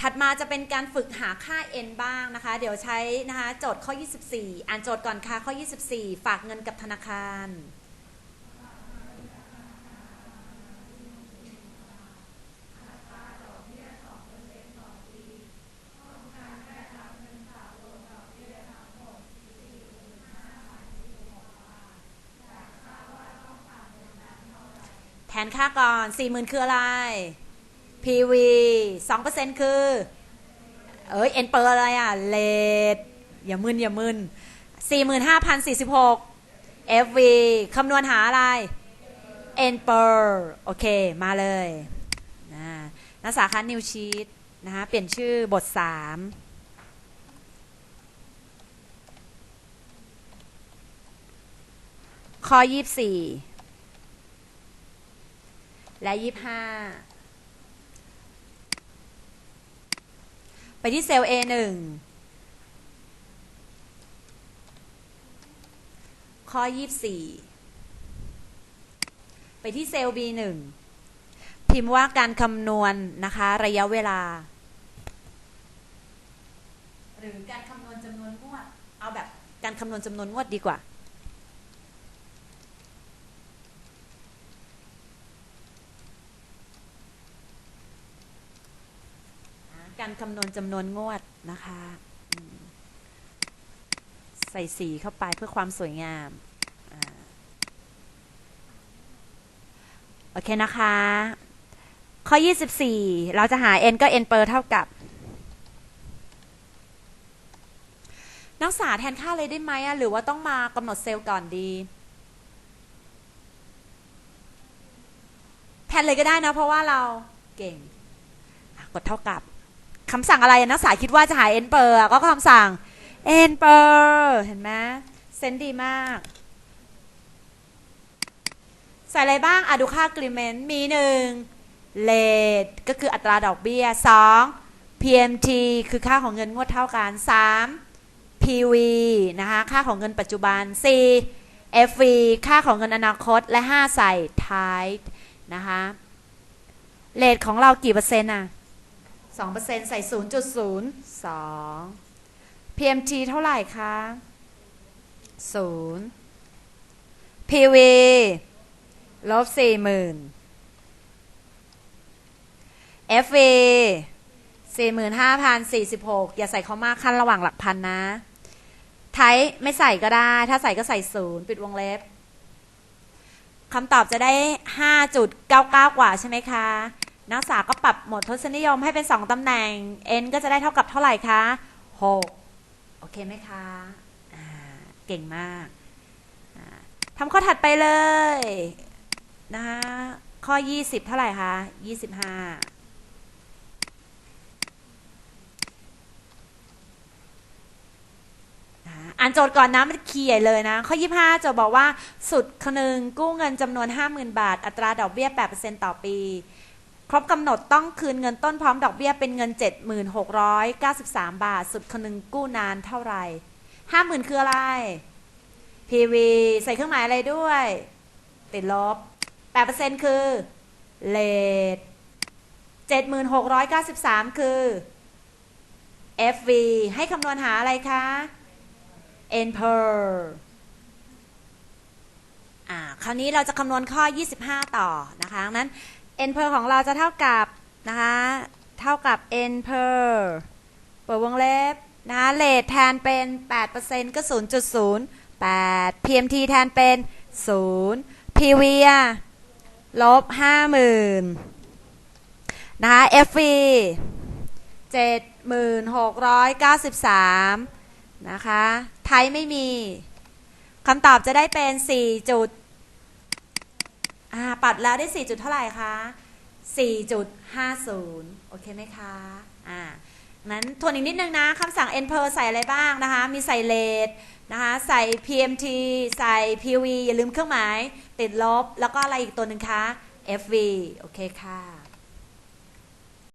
ถัดมาจะเป็นการฝึกหาค่า n บ้างนะคะ เดี๋ยวใช้นะคะโจทย์ข้อ 24 อ่านโจทย์ก่อนค่ะข้อ 24 ฝากเงินกับธนาคารแทนค่าก่อน 40,000 คืออะไร PV 2%คือ เอ้ยเอ็นเปอร์อะไรอะเลทอย่ามึนอย่ามึน45,046 FV คำนวณหาอะไรเอ็นเปอร์โอเค มาเลยนะนักศึกษาคะนิวชีตนะคะเปลี่ยนชื่อบท 3 ข้อ 24 และ 25 ไปที่เซลล์ A1 ข้อ 24 ไปที่เซลล์ B1 พิมพ์ว่าการคำนวณนะคะ ระยะเวลา หรือการคำนวณจำนวนงวด เอาแบบการคำนวณจำนวนงวดดีกว่า การคำนวณจำนวนงวดนะคะ ใส่สีเข้าไปเพื่อความสวยงามอโอเคนะคะ ข้อ 24 เราจะหา n ก็ n เปอร์เท่ากับ นักศึกษาแทนค่าเลยได้ไหมหรือว่าต้องมากำหนดเซลล์ก่อนดี แทนเลยก็ได้นะ เพราะว่าเราเก่ง กดเท่ากับ คำสั่งอะไรนักศึกษาคิดว่าจะหา n เปอร์ก็คำสั่ง n เปอร์เห็นไหมเซนดีมาก ใส่อะไรบ้างอะดูค่ากริเมนต์มีหนึ่งเลทก็คืออัตราดอกเบี้ยสอง PMT คือค่าของเงินงวดเท่ากันสาม PV นะคะ ค่าของเงินปัจจุบัน4 FV ค่าของเงินอนาคตและ 5 ใส่ tight นะคะเลทของเรากี่เปอร์เซ็นต์อะ 2%ใส่ 0.02 PMT เท่าไหร่คะ 0 PV ลบ40,000 FV 45,046 อย่าใส่เขามากขั้นระหว่างหลักพันนะ ไทยไม่ใส่ก็ได้ ถ้าใส่ก็ใส่ศูนย์ปิดวงเล็บคำตอบจะได้ 5.99 กว่าใช่ไหมคะ นักศึกษาก็ปรับหมดทศนิยมให้เป็น 2 ตำแหน่ง n ก็จะได้เท่ากับเท่าไหร่คะ 6 โอเคไหมคะเก่งมากอ่าทำข้อถัดไปเลยนะคะข้อ 20 เท่าไหร่คะ 25อ่านโจทย์ก่อนนะมันเขียนเลยนะ ข้อ 25จทย์บอกว่าสุดคนึงกู้เงินจำนวน 50,000 บาท อัตราดอกเบี้ย 8%ต่อปี ครบกำหนดต้องคืนเงินต้นพร้อมดอกเบี้ยเป็นเงิน 7693 บาท สุดคนึงกู้นานเท่าไหร่50,000คืออะไร PV ใส่เครื่องหมายอะไรด้วย ติดลบ 8%คือเลท7693 คือ FV ให้คำนวณหาอะไรคะ n per อ่า คราวนี้เราจะคำนวณข้อ 25 ต่อนะคะนั้น n per ของเราจะเท่ากับนะคะเท่ากับ n per เปิดวงเล็บนะคะเลทแทนเป็น 8%ก็ 0.08 PMT แทนเป็น 0 PV ลบ 50,000นะคะ FV 7693 นะคะ ไทยไม่มี คำตอบจะได้เป็น4จุด อ่าปัดแล้วได้4จุดเท่าไหร่คะ4.50 โอเคไหมคะอ่านั้นทวนอีกนิดนึงนะคำสั่ง n per ใส่อะไรบ้างนะคะ มีใส่เลทนะคะใส่ pmt ใส่ pv อย่าลืมเครื่องหมาย ติดลบ แล้วก็อะไรอีกตัวหนึ่งคะ fv โอเคค่ะ